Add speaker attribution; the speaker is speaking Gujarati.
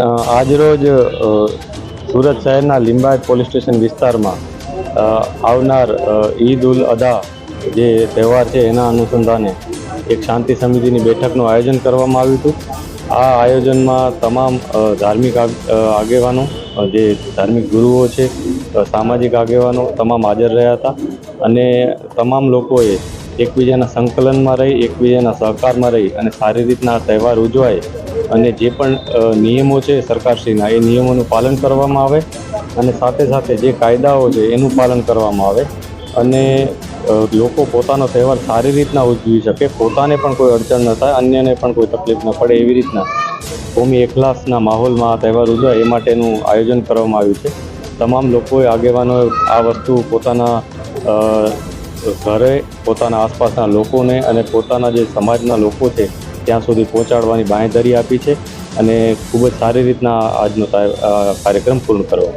Speaker 1: આજરોજ સુરત શહેરના લિંબાયત પોલીસ સ્ટેશન વિસ્તારમાં આવનાર ઈદ ઉલ અદા જે તહેવાર છે એના અનુસંધાને એક શાંતિ સમિતિની બેઠકનું આયોજન કરવામાં આવ્યું હતું. આ આયોજનમાં તમામ ધાર્મિક આગેવાનો જે ધાર્મિક ગુરુઓ છે સામાજિક આગેવાનો તમામ હાજર રહ્યા હતા અને તમામ લોકોએ એકબીજાના સંકલનમાં રહી, એકબીજાના સહકારમાં રહી અને સારી રીતના આ તહેવાર ઉજવાય અને જે પણ નિયમો છે સરકારશ્રીના, એ નિયમોનું પાલન કરવામાં આવે અને સાથે સાથે જે કાયદાઓ છે એનું પાલન કરવામાં આવે અને લોકો પોતાનો તહેવાર સારી રીતના ઉજવી શકે, પોતાને પણ કોઈ અડચણ ન થાય, અન્યને પણ કોઈ તકલીફ ન પડે એવી રીતના. કોમી એકલાસના માહોલમાં આ તહેવાર ઉજવાય એ માટેનું આયોજન કરવામાં આવ્યું છે. તમામ લોકોએ આગેવાનોએ આ વસ્તુ પોતાના ઘરે પોતાના આસપાસના લોકોને અને પોતાના જે સમાજના લોકો છે, ત્યાં સુધી પહોંચાડવાની બાંયધરી આપી છે અને ખૂબ જ સારી રીતના આજનો કાર્યક્રમ પૂર્ણ કરવો